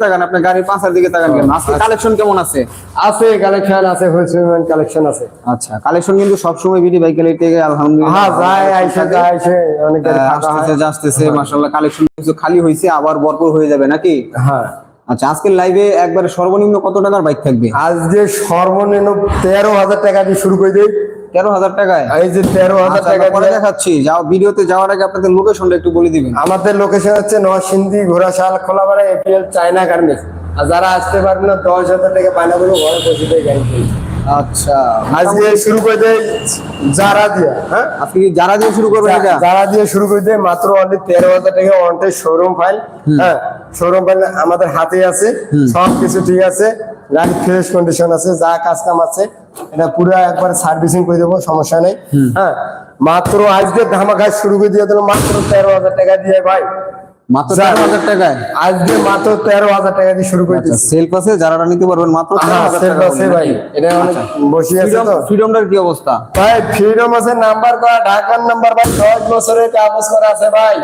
তাকান আপনার গাড়ির পাঁচার দিকে তাকান কেন আজকে কালেকশন কেমন আছে? আছে কালেকশন আছে হোলসেল কালেকশন আছে। আচ্ছা কালেকশন কিন্তু সবসময় বিডি বাইক গ্যালারি থেকে আলহামদুলিল্লাহ হ্যাঁ যায় আইসে যায় আইসে অনেক গাড়ি আসতেছে যাচ্ছে মাশাআল্লাহ কালেকশন কিছু খালি হয়েছে আবার ভরপুর হয়ে যাবে নাকি? হ্যাঁ। আচ্ছা আজকের লাইভে একবারে সর্বনিম্ন কত টাকার বাইক থাকবে? আজকে সর্বনিম্ন তেরো হাজার টাকা দিয়ে শুরু করে দিই। তেরো হাজার টাকায়? এই যে তেরো হাজার আচ্ছা, টাকা পরে দেখাচ্ছি। যাও ভিডিওতে যাওয়ার আগে আপনাদের লোকেশনটা একটু বলে দিবেন। আমাদের লোকেশন হচ্ছে Narsingdi Ghorashal Kholapara APL China garments. আর যারা আসতে পারবে না দশ হাজার টাকা পায়না ঘরে বসে গাড়ি। আচ্ছা। আজকে শুরু করে দেয় যারা দিয়া হ্যাঁ? আপনি কি যারা দিয়ে শুরু করবেন এটা? যারা দিয়ে শুরু করে দেয় মাত্র অনলি তেরো হাজার টাকা অনটের শোরুম ফাইল হ্যাঁ? শোরুম ফাইল আমাদের হাতে আছে সব কিছু ঠিক আছে গাড়ি ফ্রেশ কন্ডিশন আছে যা কাজ কাম আছে এটা পুরো একবার সার্ভিসিং করে দেবো সমস্যা নেই হ্যাঁ? মাত্র আজকে ধামাকা শুরু করে দিয়ে দিল মাত্র তেরো হাজার টাকা দিয়ে ভাই। মাত্র তেরো হাজার টাকায়? আজকে মাত্র তেরো হাজার টাকা দিয়ে শুরু করে আচ্ছা দিচ্ছি যারা নিতে পারবেন মাত্র তেরো হ্যাঁ, হাজার sale টাকা আছে ভাই। এটা অনেক বসে আছে তো। ফ্রিডমটার কি অবস্থা? ভাই ফ্রিডম আছে নাম্বার করা ঢাকার নাম্বার ভাই দশ বছরের কাগজ করা আছে ভাই।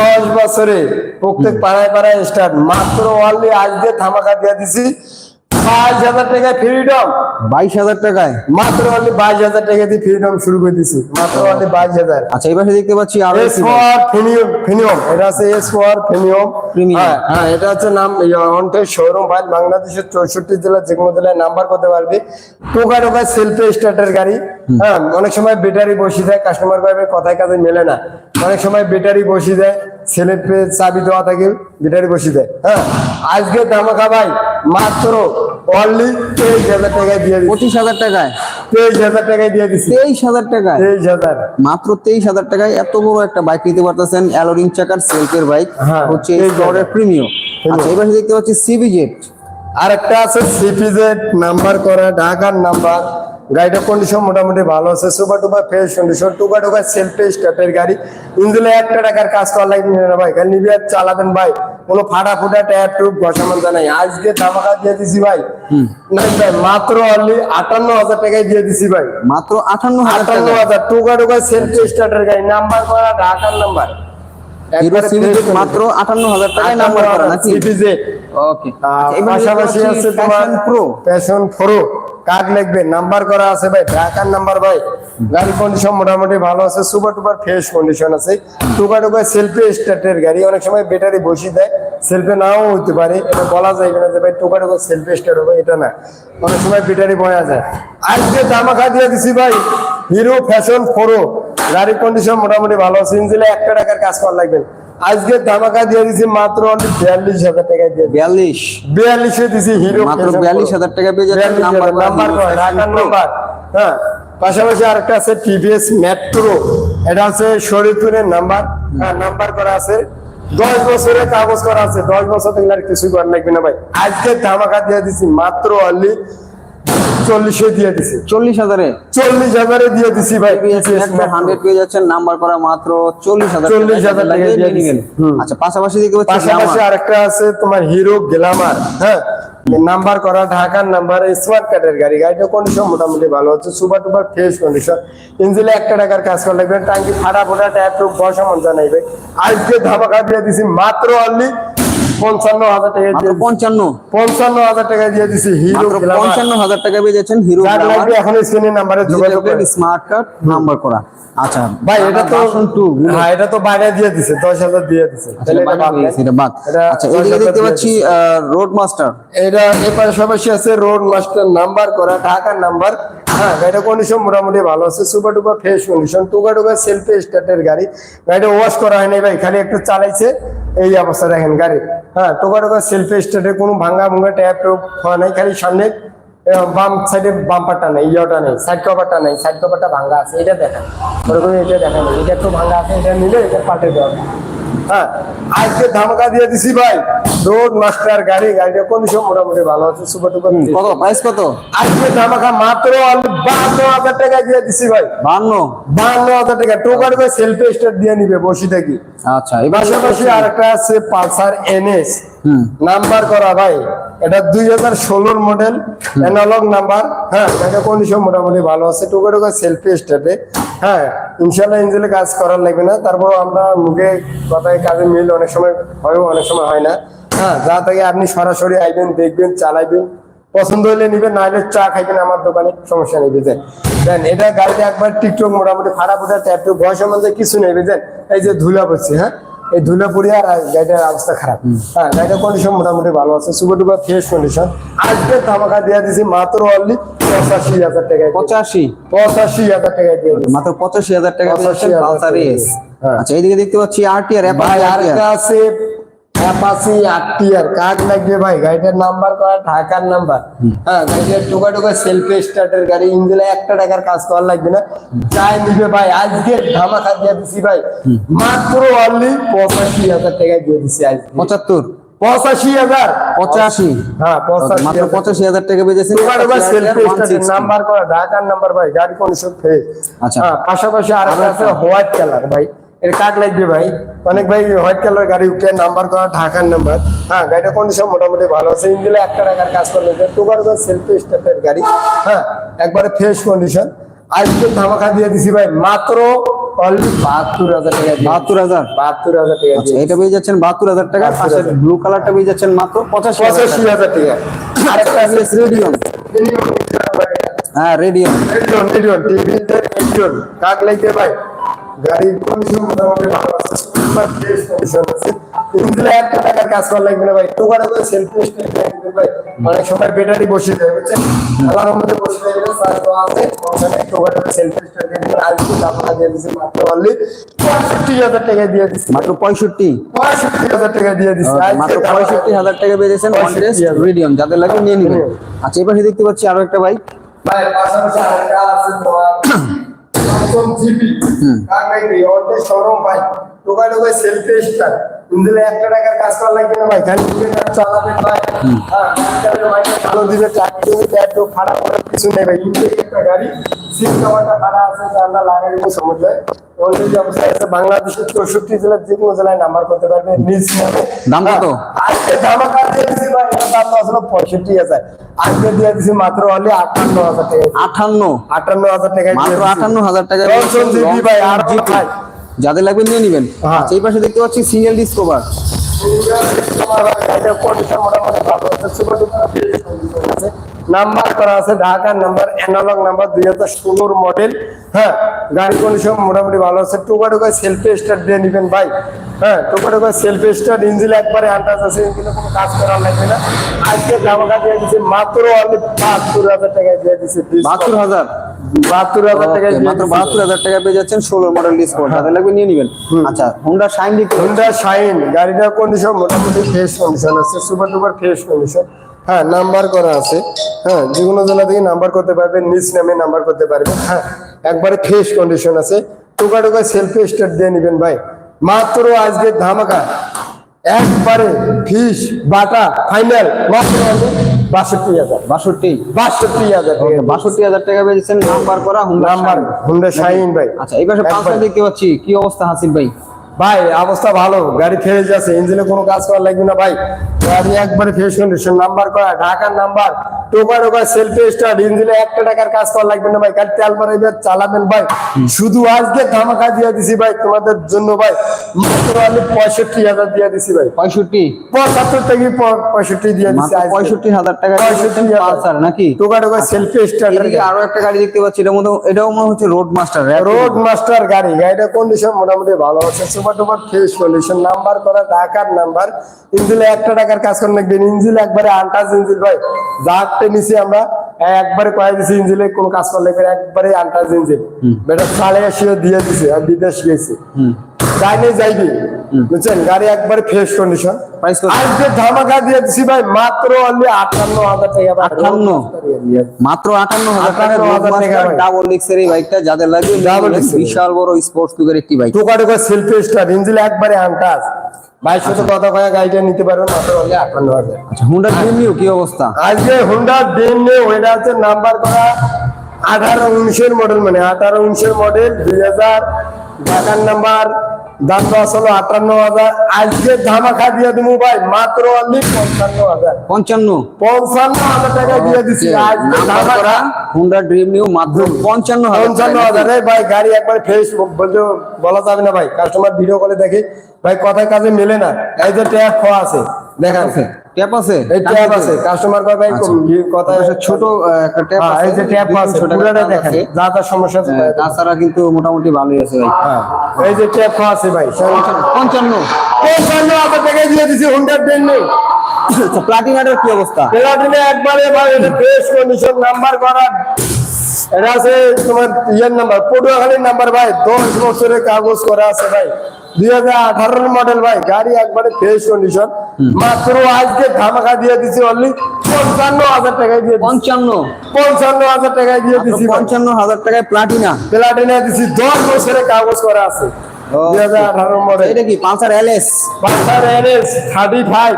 দশ বছরে প্রত্যেক পাড়ায় পাড়ায় স্টার্ট মাত্র অনলি আজকে থামাকা দিয়ে দিছি। পাঁচ হাজার টাকায় ফ্রিডম বাইশ হাজার টাকায়? মাত্র অনলি বাইশ হাজার টাকা দিয়ে ফ্রিডম শুরু করে দিছি। মাত্র অনলি বাইশ হাজার। আচ্ছা এই পাশে দেখতে পাচ্ছি আরও এস ফর ফিনিয়ম ফিনিয়ম এটা আছে এস ফর ফিনিয়ম হ্যাঁ হ্যাঁ। এটা হচ্ছে নাম অন্টের শোরুম ভাই। বাংলাদেশের চৌষট্টি জেলা যে কোনো জেলায় নাম্বার করতে পারবে। টোকা টোকা সেলফি স্টার্টের গাড়ি। হ্যাঁ অনেক সময় ব্যাটারি বসিয়ে দেয় কাস্টমার পাবে কথায় কাজে মেলে না। অনেক সময় ব্যাটারি বসিয়ে দেয় সেলেফে চাবি দেওয়া থাকে ব্যাটারি বসিয়ে দেয় হ্যাঁ আজকে ধামাকা ভাই মাত্র অনলি তেইশ হাজার টাকায় দিয়ে পঁচিশ হাজার টাকায়? তেইশ হাজার টাকায় দিয়ে দিচ্ছি তেইশ হাজার টাকায়? তেইশ হাজার। মাত্র তেইশ হাজার টাকায় এত বড় একটা বাইক নিতে পারতেছেন অ্যালোরিং চাকার সেলফের বাইক হচ্ছে 23 স্কোয়ারের প্রিমিয়াম আচ্ছা এই দেখতে পাচ্ছি সিবি জেট আর একটা আছে সিপিজেড নাম্বার করা ঢাকার নাম্বার গাড়িটার কন্ডিশন মোটামুটি ভালো আছে সুপার টুপার ফ্রেশ কন্ডিশন টুকা টুকা সেলফি স্টার্টের গাড়ি। ইঞ্জিনে একটা টাকার কাজ করা লাগবে না ভাই খালি নিবি আর চালাবেন ভাই। কোনো ফাটা ফুটা টায়ার টুপ ঘষা মানজা নাই। আজকে ধামাকা দিয়ে দিছি ভাই। না ভাই মাত্র অনলি আটান্ন হাজার টাকায় দিয়ে দিছি ভাই। মাত্র আটান্ন হাজার আটান্ন টাকা হাজার টুকা টুকা সেলফি স্টার্টের গাড়ি। নাম্বার করা ঢাকার নাম্বার মাত্র আটান্ন হাজার টাকায় নাম্বার করা নাকি? ওকে পাশাপাশি আছে তোমার প্রো প্যাশন প্রো কার্ড লিখবে নাম্বার করা আছে ভাই ঢাকার নাম্বার ভাই। গাড়ি কন্ডিশন মোটামুটি ভালো আছে সুপার টুপার ফ্রেশ কন্ডিশন আছে। টুকা টুকা সেলফি স্টার্টের গাড়ি অনেক সময় ব্যাটারি বসিয়ে দেয় সেলফি নাও হতে পারে। এটা বলা যায় না যে ভাই টুকা টুকা সেলফি স্টার্ট হবে এটা না। অনেক সময় ব্যাটারি বয়া যায়। আজকে দামাখা দিয়ে দিছি ভাই হিরো ফ্যাশন প্রো গাড়ির কন্ডিশন মোটামুটি ভালো ইঞ্জিনে একটা টাকার কাজ করা লাগবে আজকে ধামাকা দিয়ে দিছি মাত্র বিয়াল্লিশ হাজার টাকায় দিয়ে। বিয়াল্লিশ? বিয়াল্লিশে দিছি হিরো মাত্র বিয়াল্লিশ। হাজার টাকা পেয়ে যাচ্ছেন নাম্বার নাম্বার হ্যাঁ পাশাপাশি আরেকটা আছে টিভিএস মেট্রো এটা আছে শরীরপুরের নাম্বার হ্যাঁ নাম্বার করা আছে। দশ বছরের কাগজ করা আছে। দশ বছর থেকে আর কিছু করার লাগবে না ভাই। আজকে ধামাকা দিয়ে দিছি মাত্র অনলি চল্লিশে দিয়ে দিছি। চল্লিশ হাজারে? চল্লিশ হাজারে দিয়ে দিছি ভাই। হান্ড্রেড পেয়ে যাচ্ছেন নাম্বার করা মাত্র চল্লিশ হাজার 40,000 টাকা দিয়ে নিয়ে আচ্ছা পাশাপাশি দেখতে পাশাপাশি আরেকটা আছে তোমার হিরো গ্লামার হ্যাঁ? নাম্বার করা ঢাকার নাম্বার স্মার্ট কার্ডের গাড়ি। গাড়িটা কন্ডিশন মোটামুটি ভালো হচ্ছে সুপার টুপার ফ্রেশ কন্ডিশন ইঞ্জিনে একটা টাকার কাজ করা লাগবে টাঙ্কি ফাটা ফোটা ট্যাপ টুপ বসা মন জানাইবে আজকে ধামাকা দিয়ে দিছি মাত্র অনলি পঞ্চান্ন হাজার টাকা। পঞ্চান্ন। পঞ্চান্ন হাজার টাকা দিয়ে দিছি হিরো পঞ্চান্ন হাজার টাকা পেয়ে যাচ্ছেন হিরো এখন স্ক্রিনের নাম্বারে যোগাযোগ স্মার্ট কার্ড নাম্বার করা। আচ্ছা ভাই এটা তো টু হ্যাঁ এটা তো বাইরে দিয়ে দিছে দশ হাজার দিয়ে দিছে। এটা বাদ। আচ্ছা এদিকে দেখতে পাচ্ছি রোড মাস্টার এটা এর পাশাপাশি আছে রোড মাস্টার নাম্বার করা ঢাকার নাম্বার হ্যাঁ গাড়িটা কন্ডিশন মোটামুটি ভালো আছে সুপার টুপার ফ্রেশ কন্ডিশন টুকা টুকা সেলফি স্টার্টের গাড়ি। গাড়িটা ওয়াশ করা হয়নি ভাই খালি একটু চালাইছে এই অবস্থা দেখেন গাড়ি। হ্যাঁ টোকা টোকা সেলফি স্টেটে কোনো ভাঙ্গা ভুঙ্গা ট্যাপ ট্যাপ হওয়া নাই, খালি সামনে বাম সাইডে বাম্পারটা নেই, ইয়েটা নেই সাইড কভারটা নেই সাইড কভারটা ভাঙ্গা আছে, এটা দেখেন ওরকম এটা দেখেন, এটা একটু ভাঙ্গা আছে, এটা নিলে এটা পাল্টে দেওয়া। হ্যাঁ আজকে ধামাকা দিয়ে দিছি ভাই। রোড মাস্টার গাড়ি গাড়িটা কন্ডিশন মোটামুটি ভালো আছে সুপার টুপার কত? প্রাইস কত? আজকে ধামাকা মাত্র বান্ন হাজার টাকা দিয়ে দিছি ভাই। বান্ন? বান্ন হাজার টাকা। টোকার করে সেলফি স্টার দিয়ে নিবে বসি থাকি আচ্ছা এবার পাশাপাশি আর একটা আছে পালসার এনএস। নাম্বার করা ভাই। এটা দুই হাজার ষোলোর মডেল অ্যানালগ নাম্বার। হ্যাঁ এটা কন্ডিশন মোটামুটি ভালো আছে। টোকা টোকা সেলফি স্টার্টে হ্যাঁ ইনশাল্লাহ ইঞ্জিনে কাজ করার লাগবে না। তারপর আমরা মুখে কথায় কাজে মিল অনেক সময় হয় অনেক সময় হয় না। হ্যাঁ যা থেকে আপনি সরাসরি আইবেন দেখবেন চালাইবেন। পছন্দ হলে নিবেন না হলে চা খাইবেন আমার দোকানে সমস্যা নেই বুঝেন দেন এটা গাড়িতে একবার টিকটক মোটামুটি ফাটা ফুটা ট্যাপ বয়সের মধ্যে কিছু নেই বুঝেন এই যে ধুলা পড়ছে হ্যাঁ। এই ধুলা পড়িয়া আর গাড়িটার অবস্থা খারাপ। হ্যাঁ গাড়িটার কন্ডিশন মোটামুটি ভালো আছে সুপার টুপার ফ্রেশ কন্ডিশন আজকে ধামাকা দিয়ে দিছি মাত্র অনলি পঁচাশি হাজার টাকায় পঁচাশি? পঁচাশি হাজার টাকায় দিয়ে মাত্র পঁচাশি হাজার টাকা 85,000 পেয়েছেন পালসার টাকা। এস। হ্যাঁ। আচ্ছা এইদিকে দেখতে পাচ্ছি আরটিআর ভাই আর আছে অ্যাপাসি আটটিয়ার লাগবে ভাই গাড়িটার নাম্বার করা ঢাকার নাম্বার হ্যাঁ গাড়িটার টোকা টোকা সেলফি স্টার্টের গাড়ি ইঞ্জিনে একটা টাকার কাজ করা লাগবে না। চাই নিবে ভাই আজকে ধামাকা দিয়ে দিছি ভাই। মাত্র অনলি পঁচাশি হাজার টাকায় দিয়ে দিছি আজকে। পঁচাত্তর? পঁচাশি হাজার। পঁচাশি? হ্যাঁ পঁচাশি মাত্র পঁচাশি হাজার টাকা নাম্বার করা ঢাকার নাম্বার ভাই গাড়ি আচ্ছা। হ্যাঁ পাশাপাশি আর আছে হোয়াইট কালার ভাই। এর কার্ড লাগবে ভাই? অনেক ভাই হোয়াইট কালার গাড়ি উঠে নাম্বার করা ঢাকার নাম্বার। হ্যাঁ গাড়িটা কন্ডিশন মোটামুটি ভালো আছে? ইঞ্জিনে একটা টাকার কাজ করলে টুকার সেলফি স্টার্টের গাড়ি। হ্যাঁ একবারে ফ্রেশ কন্ডিশন আজকে ধামাকা দিয়ে দিছি ভাই মাত্র বাহাত্তর হাজার টাকা বাহাত্তর হাজার? বাহাত্তর হাজার টাকা আচ্ছা এটা পেয়ে যাচ্ছেন বাহাত্তর হাজার টাকা। ব্লু কালারটা পেয়ে যাচ্ছেন মাত্র পঁচাশি পঁচাশি হাজার টাকা। আরেকটা আছে রেডিয়ন হ্যাঁ রেডিয়ন রেডিয়ন রেডিয়ন রেডিয়ন কাক লাগবে ভাই? গাড়ির কন্ডিশন মোটামুটি ভালো আছে সুপার ফ্রেশ কন্ডিশন আছে। ইঞ্জিনে একটা টাকার কাজ করা লাগবে না ভাই। টোকাটা করে সেলফি ভাই। অনেক সময় ব্যাটারি বসে যায় বুঝছেন? আলার মধ্যে বসে যায় এটা চার্জ দেওয়া আছে। ওখানে টোকাটা সেলফি স্টার্ট দিয়ে দিবেন আজকে আপনারা দিয়ে দিচ্ছি মাত্র অনলি পঁয়ষট্টি হাজার টাকা দিয়ে দিচ্ছি মাত্র পঁয়ষট্টি? পঁয়ষট্টি হাজার টাকা দিয়ে দিচ্ছি মাত্র পঁয়ষট্টি হাজার টাকা পেয়ে যাচ্ছেন 65,000 রেডিয়ন যাদের লাগে নিয়ে নেবেন। আচ্ছা এবার দেখতে পাচ্ছি আরও একটা বাইক ভাই পাশাপাশি আরেকটা আছে তোমার স্যামসাং জিপি। কার লাগবে অর্ধেক সরম ভাই। টোকা টোকা সেলফি স্টার একটা টাকার কাজ করা লাগবে না ভাই খালি দিবে কাজ চালাবেন ভাই। হ্যাঁ ভাই ভালো দিবে তো খারাপ করার কিছু নেই ভাই। একটা গাড়ি সিট কভারটা খারাপ আছে জানলা লাগাই কোনো সমস্যা নেই অলরেডি অবস্থা আছে বাংলাদেশের চৌষট্টি জেলার যে কোনো জেলায় নাম্বার করতে পারবে নিজ দাম কত? আজকে ধামাকা দিয়ে দিছি ভাই এটার দাম আসলে পঁয়ষট্টি হাজার। আজকে দিয়ে দিছি মাত্র আটান্ন হাজার টাকা আটান্ন? হাজার টাকা মাত্র আটান্ন হাজার টাকা ভাই আর ভাই। যাদের লাগবে নিয়ে নেবেন। হ্যাঁ। এই পাশে দেখতে পাচ্ছি সিঙ্গেল ডিসকভার নাম্বার করা আছে ঢাকার নাম্বার অ্যানালগ নাম্বার দুই হাজার ষোলোর মডেল হ্যাঁ গাড়ি কন্ডিশন মোটামুটি ভালো আছে। টোকা টোকা সেলফি স্টার্ট দিয়ে নিবেন ভাই। হ্যাঁ টোকা টোকা সেলফি স্টার্ট ইঞ্জিন একবারে আন্দাজ আছে ইঞ্জিনে কোনো কাজ করার লাগবে না। আজকে দামটা দিয়ে দিচ্ছে মাত্র আমি বাহাত্তর হাজার টাকায় দিয়ে দিচ্ছে বাহাত্তর হাজার? বাহাত্তর হাজার মাত্র। বাহাত্তর হাজার টাকা পেয়ে যাচ্ছেন ষোলো মডেল লাগবে নিয়ে নেবেন। আচ্ছা হোন্ডা শাইন। হোন্ডা গাড়িটার কন্ডিশন মোটামুটি ফ্রেশ কন্ডিশন আছে সুপার টুপার ফ্রেশ কন্ডিশন হ্যাঁ নাম্বার করা আছে। হ্যাঁ যে কোনো জেলা থেকে নাম্বার করতে পারবেন নিজ নামে নাম্বার করতে পারবেন। হ্যাঁ একবারে ফ্রেশ কন্ডিশন আছে। টোকা টোকা সেলফি স্টার্ট দিয়ে নেবেন ভাই। মাত্র আজকে ধামাকা। একবারে ফিস বাটা ফাইনাল মাত্র বাষট্টি হাজার। বাষট্টি? বাষট্টি হাজার। টাকা বাষট্টি হাজার টাকা পেয়েছেন নাম্বার করা নাম্বার। হোন্ডা শাইন ভাই। আচ্ছা এই পাশে পাঁচটা দেখতে পাচ্ছি কি অবস্থা হাসিফ ভাই? ভাই অবস্থা ভালো গাড়ি ফ্রেশ আছে ইঞ্জিনে কোনো কাজ করা লাগবে না ভাই। গাড়ি একবারে ফ্রেশ কন্ডিশন নাম্বার করা ঢাকার নাম্বার টোকা টোকা সেলফি স্টার্ট ইঞ্জিনে একটা টাকার কাজ করা লাগবে না ভাই গাড়ি তেল মারাইবে চালাবেন ভাই। শুধু আজকে ধামাকা দিয়ে দিছি ভাই তোমাদের জন্য ভাই মাত্র আমি পঁয়ষট্টি হাজার দিয়ে দিছি ভাই। পঁয়ষট্টি? পঁচাত্তর থেকে পঁয়ষট্টি দিয়ে দিছি পঁয়ষট্টি হাজার টাকা পঁয়ষট্টি পালসার নাকি? টোকা টোকা সেলফি স্টার্ট এদিকে আরও একটা গাড়ি দেখতে পাচ্ছি এটার মধ্যে এটাও মনে হচ্ছে রোড মাস্টার রোড মাস্টার গাড়ি। গাড়িটা কন্ডিশন মোটামুটি ভালো আছে। Super tuper fresh condition number করা ঢাকার নাম্বার ইঞ্জিলে একটা টাকার কাজ করে রাখবেন ইঞ্জিল একবারে আন্টাস ইঞ্জিল ভাই। যারটে নিছি আমরা একবারে কয়ে দিছি ইঞ্জিলে কোনো কাজ করলে একবারে আন্টাস ইঞ্জিল। বেটা সাড়ে আসিও দিয়ে দিছে আর বিদেশ গেছে। যাইবি বুঝছেন? গাড়ি একবারে ফ্রেশ কন্ডিশন আজকে ধামাকা দিয়ে দিছি ভাই মাত্র অনলি আটান্ন হাজার টাকা। 58? মাত্র আটান্ন হাজার টাকা 58,000 টাকা ডাবল এই বাইকটা যাদের লাগবে। বিশাল বড় স্পোর্টস যুগের একটি বাইক টোকা টোকা সেলফি স্টার ইঞ্জিল একবারে আন্টাস বাইশ শত কথা কয়া গাড়িটা নিতে পারবেন মাত্র হলে আটান্ন হাজার। আচ্ছা হুন্ডা ড্রিম নিউ কি অবস্থা? আজকে হুন্ডা ডেন নিয়ে ওইটা হচ্ছে নাম্বার করা আঠারো উনিশের মডেল মানে আঠারো উনিশের মডেল দুই হাজার ঢাকার নাম্বার দাম তো আসলে আটান্ন হাজার। আজকে ধামাখা দিয়ে দিব ভাই মাত্র অনলি পঞ্চান্ন হাজার। পঞ্চান্ন। পঞ্চান্ন হাজার টাকা দিয়ে দিচ্ছি করা হুন্ডা ড্রিম নিউ মাত্র পঞ্চান্ন হাজার। পঞ্চান্ন হাজার। ভাই গাড়ি একবার ফ্রেশ বলতে বলা যাবে না ভাই। কাস্টমার ভিডিও কলে দেখি। ভাই কথায় কাজে মেলে না। এই যে ট্যাগ খোয়া আছে। দেখান। ট্যাপ আছে? এই ট্যাপ আছে কাস্টমার কয় ভাই আচ্ছা। কথা ছোট একটা ট্যাপ আছে এই যে ট্যাপ আছে পুরোটা দেখেন যা যা সমস্যা আছে হ্যাঁ, তাছাড়া কিন্তু মোটামুটি ভালোই আছে ভাই। হ্যাঁ, এই যে ট্যাপ আছে ভাই পঞ্চান্ন পঞ্চান্ন। হাজার টাকা দিয়ে দিছি 100 দেন নেই। প্লাটিনাটার কি অবস্থা? প্লাটিনা একবারে ভাই বেশ কন্ডিশন নাম্বার করা এটা আছে তোমার ইয়ের নাম্বার পটুয়াখালীর নাম্বার ভাই দশ বছরের কাগজ করা আছে ভাই। দুই হাজার আঠারোর মডেল ভাই গাড়ি একবারে ফ্রেশ কন্ডিশন মাত্র আজকে ধামাকা দিয়ে দিছি অনলি পঞ্চান্ন হাজার টাকায় দিয়ে দিছি। পঞ্চান্ন। পঞ্চান্ন হাজার টাকায় দিয়ে দিছি পঞ্চান্ন হাজার টাকায় প্লাটিনা প্লাটিনে দিছি দশ বছরের কাগজ করা আছে। দুই হাজার আঠারো মডেল এটা কি Pulsar LS Pulsar NS thirty five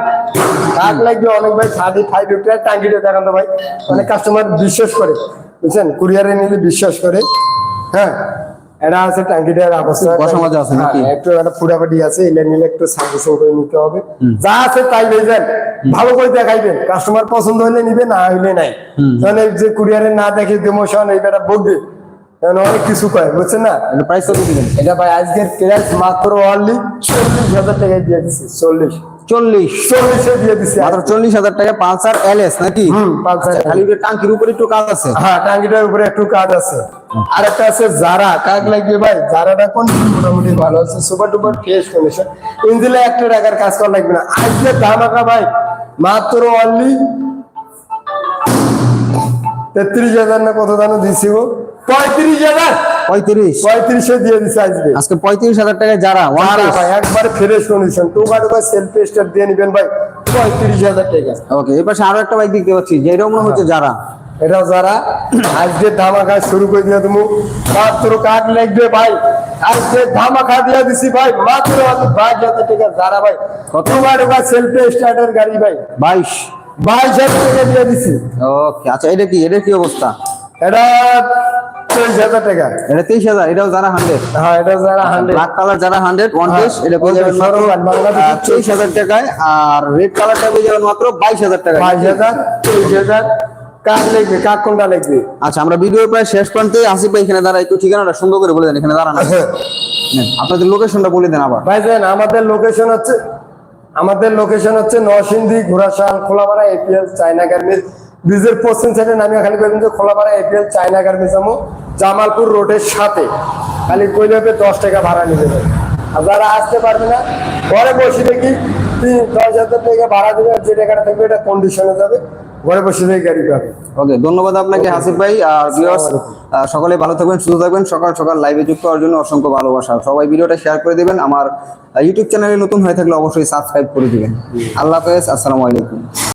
লাগবে অনেক ভাই থার্টি ফাইভ টাঙ্গিটা দেখান তো ভাই। অনেক কাস্টমার বিশ্বাস করে। বুঝছেন? কুরিয়ারে নিলে বিশ্বাস করে হ্যাঁ? এটা আছে ট্যাঙ্কিটার অবস্থা। বসা মাজা আছে নাকি? হ্যাঁ, একটু একটা ফুটাফাটি আছে এলে নিলে একটু সার্ভিসিং করে নিতে হবে। যা আছে তাই বেজেন ভালো করে দেখাইবেন। কাস্টমার পছন্দ হলে নিবে না হইলে নাই। তাহলে যে কুরিয়ারে না দেখে ডিমোশন এই বেটা বকবে অনেক কিছু কয় বুঝছেন না? এটা প্রাইস কত দিবেন এটা ভাই আজকের প্রাইস মাত্র অনলি চল্লিশ হাজার টাকায় দিয়ে দিচ্ছি চল্লিশ। চল্লিশ। চল্লিশে দিয়ে দিচ্ছি মাত্র চল্লিশ হাজার টাকা পালসার এলএস নাকি? হুম, Pulsar আচ্ছা, খালি ওটা টাঙ্কির উপরে একটু কাজ আছে? হ্যাঁ উপরে একটু কাজ আছে। আর একটা আছে যারা কাক লাগবে ভাই? যারাটা কোন মোটামুটি ভালো আছে? সুপার টুপার ফ্রেশ কন্ডিশন ইঞ্জিনে একটা টাকার কাজ করা লাগবে না। আজকে ভাই মাত্র অনলি তেত্রিশ হাজার না কত দানো দিছি গো? পঁয়ত্রিশ হাজার। পঁয়ত্রিশ। পঁয়ত্রিশে দিয়ে আজকে। আজকে পঁয়ত্রিশ হাজার টাকায় যারা ভাই একবারে ফ্রেশ কন্ডিশন টুকা টুকা সেলফ স্টার দিয়ে নিবেন ভাই পঁয়ত্রিশ হাজার টাকা। ওকে পাশে আরও একটা বাইক দেখতে পাচ্ছি হচ্ছে যারা। এটা যারা। আজকে ধামাকা শুরু করে দিয়ে তুমি মাত্র কাঠ লাগবে ভাই। আজকে ধামাকা দিয়ে দিছি ভাই মাত্র বাইশ হাজার টাকা যারা ভাই? তোমার ওখানে সেলফ স্টার্টের গাড়ি ভাই। বাইশ। বাইশ হাজার টাকা দিয়ে দিছি। ওকে আচ্ছা এটা কি এটা কি অবস্থা? এটা তেইশ হাজার টাকা। এটা তেইশ হাজার এটাও যারা হান্ড্রেড হ্যাঁ এটা যারা হান্ড্রেড ব্ল্যাক কালার যারা হান্ড্রেড ওয়ান হ্যাঁ, এটা পেয়ে যাবেন মাত্র তেইশ হাজার টাকায় আর রেড কালারটা পেয়ে যাবেন মাত্র বাইশ হাজার টাকায় বাইশ হাজার তেইশ হাজার। কাক লাগবে? কাক কোনটা লাগবে? আচ্ছা আমরা ভিডিওর প্রায় শেষ প্রান্তে ভাই এখানে দাঁড়া একটু ঠিকানাটা সুন্দর করে বলে দেন এখানে দাঁড়ান নেন, আপনাদের লোকেশনটা বলে দেন আবার। আমাদের লোকেশন হচ্ছে আমাদের লোকেশন হচ্ছে Narsingdi Ghorashal Kholapara APL China garments ব্রিজের পশ্চিম সাইডে নামিয়ে খালি করবেন যে খোলাপাড়া এপিএল চায়না গার্মেন্টস আমো জামালপুর রোডের সাথে। খালি কইলে হবে দশ টাকা ভাড়া নিবে ভাই। আর যারা আসতে পারবে না ঘরে বসে দেখি তিন দশ হাজার টাকা ভাড়া দেবে যে টাকাটা থাকবে এটা কন্ডিশনে যাবে। ঘরে বসে দেখে গাড়ি পাবে। ওকে ধন্যবাদ আপনাকে হাসিফ ভাই। আর ভিউয়ার্স সকলে ভালো থাকবেন সুস্থ থাকবেন। সকাল সকাল লাইভে যুক্ত হওয়ার জন্য অসংখ্য ভালোবাসা। সবাই ভিডিওটা শেয়ার করে দিবেন। আমার ইউটিউব চ্যানেলে নতুন হয়ে থাকলে অবশ্যই সাবস্ক্রাইব করে দিবেন। আল্লাহ হাফেজ আসসালামু আলাইকুম।